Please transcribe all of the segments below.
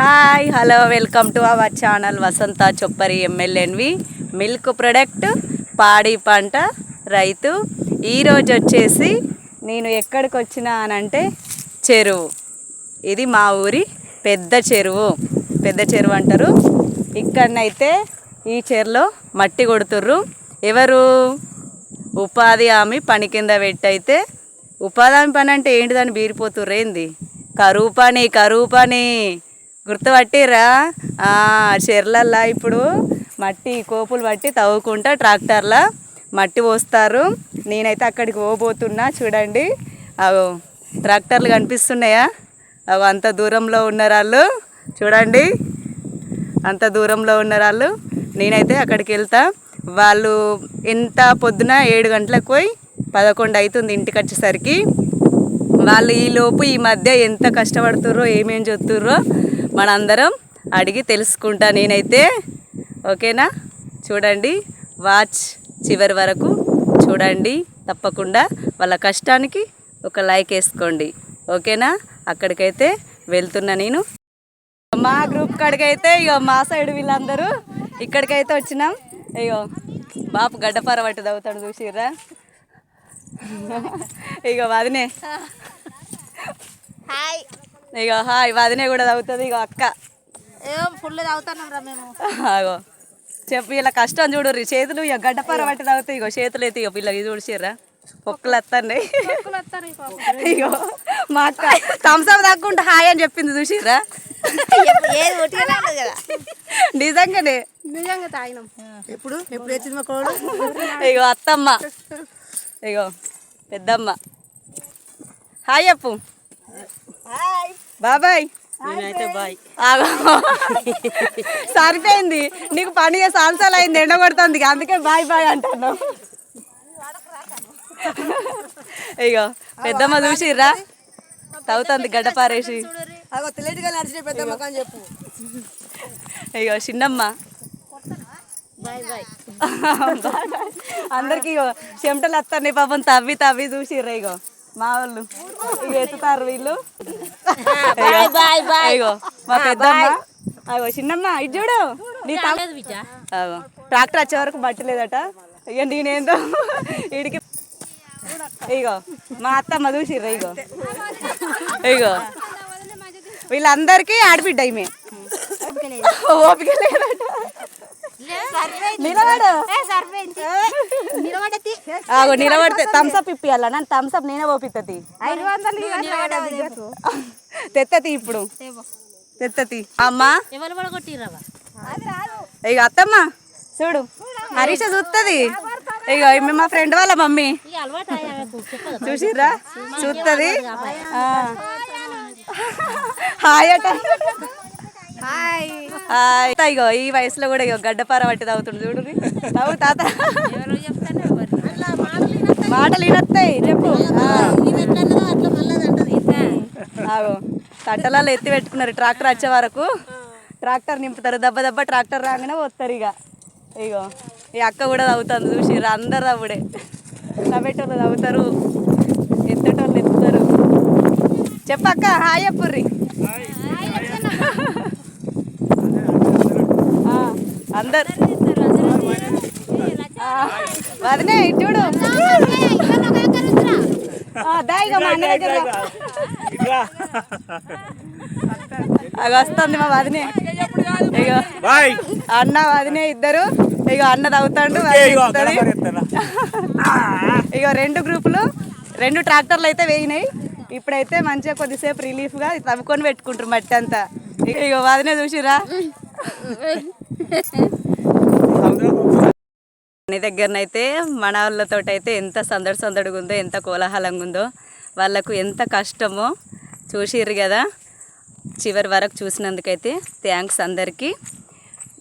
Hi hello welcome to our channel Vasantha Choppari ఎమ్మెల్యేన్వి milk product పాడి పంట రైతు ఈరోజు వచ్చేసి నేను ఎక్కడికి వచ్చినా అనంటే చెరువు. ఇది మా ఊరి పెద్ద చెరువు. పెద్ద చెరువు అంటారు. ఇక్కడనైతే ఈ చెరులో మట్టి కొడుతుర్రు. ఎవరు? ఉపాధి హామీ పని కింద పెట్టయితే ఉపాధి హామీ పని అంటే ఏంటిదని బీరిపోతుర్రు ఏంది? కరువు పని కరువు పని గుర్తుపట్టిరా ఆ, చెర్లల్లా ఇప్పుడు మట్టి కోపులు పట్టి తవ్వుకుంటా ట్రాక్టర్ల మట్టి పోస్తారు. నేనైతే అక్కడికి పోబోతున్నా చూడండి. అవు ట్రాక్టర్లు కనిపిస్తున్నాయా? అవి అంత దూరంలో ఉన్నరాళ్ళు చూడండి. అంత దూరంలో ఉన్నరాళ్ళు. నేనైతే అక్కడికి వెళ్తా. వాళ్ళు ఎంత పొద్దున ఏడు గంటలకు పోయి పదకొండు అవుతుంది ఇంటికి వచ్చేసరికి. వాళ్ళు ఈ లోపు ఈ మధ్య ఎంత కష్టపడుతుర్రో ఏమేం చెప్తుర్రో మనందరం అడిగి తెలుసుకుంటా నేనైతే. ఓకేనా? చూడండి వాచ్ చివరి వరకు చూడండి. తప్పకుండా వాళ్ళ కష్టానికి ఒక లైక్ వేసుకోండి. ఓకేనా? అక్కడికైతే వెళ్తున్నా నేను. మా గ్రూప్ కాడికైతే ఇగో మా సైడ్ వీళ్ళందరూ ఇక్కడికైతే వచ్చినాం. ఇగో బాపు గడ్డపార పట్టు తవ్వుతాడు చూసిర్రా? ఇగో వదినే. హాయ్ ఇగో హాయ్ వదినే కూడా తవ్వుతుంది ఇగో అక్క. ఏం ఫుల్ తాగుతున్నాం రా మేము. అగో చెప్పు ఇలా కష్టం చూడుర్రి. చేతులు ఇక గడ్డపార పట్టి తవ్వుతాయి ఇగో చేతులు అయితే ఇగో పిల్లకి చూసిర్రా పొక్కులు వస్తున్నాయి ఇగో మా అక్క థమ్స్అప్ తగ్గుంటే హాయ్ అని చెప్పింది చూసిర్రా. నిజంగానే. నిజంగా తాగినాం. ఎప్పుడు? ఎప్పుడు వచ్చింది మా కోడు ఇగో అత్తమ్మ. ఇగో పెద్దమ్మ. హాయ్ చెప్పు. హాయ్ బాబాయ్. సరిపోయింది. నీకు పని సాల్సాలు అయింది ఎండ కొడుతుంది. అందుకే బాయ్ బాయ్ అంటున్నావు. ఇగో పెద్దమ్మ చూసిర్రా? తవ్వుతుంది గడ్డ పారేసి చెప్పు. ఇగో చిన్నమ్మ. అందరికి ఇగో చెమటలు వస్తాయి పాపం తవ్వి తవ్వి చూసిర్రా ఇగో. మా వాళ్ళు. ఎత్తుతారు వీళ్ళు. ఇగో మా పెద్దమ్మ. అగో చిన్నమ్మ ఇది చూడు. నీ ట్రాక్టర్ వచ్చే వరకు బట్టలేదట ఇక నేనేందో వీడికి ఇగో మా అత్తమ్మ చూసిర్రా ఇగో. ఇగో. వీళ్ళందరికీ ఆడబిడ్డ ఈమె. ఓపిక నిలబడు. నిలబడతి. ఆగో నిలబడితే థమ్స్అప్ ఇప్పియాల? నన్ను థమ్స్అప్ నేనే ఓపిస్తుంది ఐదు వందలు తెత్తతి ఇప్పుడు. తెత్తతి అమ్మా. ఎవరు కూడా కొట్టిర్రావా ఇక అత్తమ్మ. చూడు. హరీష చూస్తుంది ఇక ఈమె మా ఫ్రెండ్ వాళ్ళ మమ్మీ. చూసిర్రా? చూస్తుంది హాయ్ అట. ఇగో ఈ వయసులో కూడా ఇగో గడ్డపార పట్టి తాగుతుంది చూడు. తాగు తాత. మాటలు వినొస్తాయి చెప్పు ఆ, అట్లా మళ్ళీ అంటది ఆగో. తట్టలలో ఎత్తి పెట్టుకున్నారు ట్రాక్టర్ వచ్చే వరకు. ట్రాక్టర్ నింపుతారు దెబ్బ దెబ్బ ట్రాక్టర్ రాగానే పోతారు ఇక ఇగో ఈ అక్క కూడా తవ్వుతుంది చూసిర్రు అందరు తవ్వుడే. తవ్వేటోళ్ళు తవ్వుతారు ఎత్తేటోళ్ళు ఎత్తుతారు. చెప్పక్క హాయ్ చెప్పుర్రి. అందరు. వదినే చూడు. మా అన్న దగ్గర. అది వస్తుంది మా వదినే. ఇక అన్న వదినే ఇద్దరు. ఇక అన్న తవ్వుతాడు ఎక్కుతది. ఇక రెండు గ్రూపులు రెండు ట్రాక్టర్లు అయితే వేయినాయి. ఇప్పుడైతే మంచిగా కొద్దిసేపు రిలీఫ్గా తవ్వుకొని పెట్టుకుంటారు మట్టి అంతా. ఇక- ఇక వదినే చూసిరా. అన్ని దగ్గరనైతే మన వాళ్ళతో అయితే ఎంత సందడి సందడిగా ఉందో ఎంత కోలాహలంగా ఉందో వాళ్ళకు ఎంత కష్టమో చూసిర్రు కదా చివరి వరకు చూసినందుకైతే థ్యాంక్స్ అందరికీ.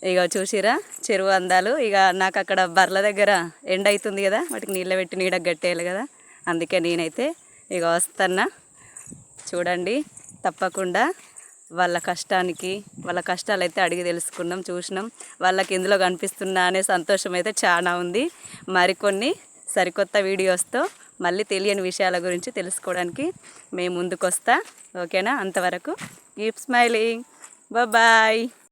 ఇక చూసిరా చెరువు అందాలు. ఇక నాకు అక్కడ బర్ల దగ్గర ఎండ అవుతుంది కదా వాటికి నీళ్ళ పెట్టి నీడ కట్టేయాలి కదా అందుకే నేనైతే ఇక వస్తున్నా. చూడండి తప్పకుండా వాళ్ళ కష్టానికి వాళ్ళ కష్టాలు అయితే అడిగి తెలుసుకున్నాం చూసినాం. వాళ్ళకి ఇందులో కనిపిస్తున్నా అనే సంతోషం అయితే చాలా ఉంది. మరికొన్ని సరికొత్త వీడియోస్తో మళ్ళీ తెలియని విషయాల గురించి తెలుసుకోవడానికి మేము ముందుకొస్తా. ఓకేనా? అంతవరకు కీప్ స్మైలింగ్. బాయ్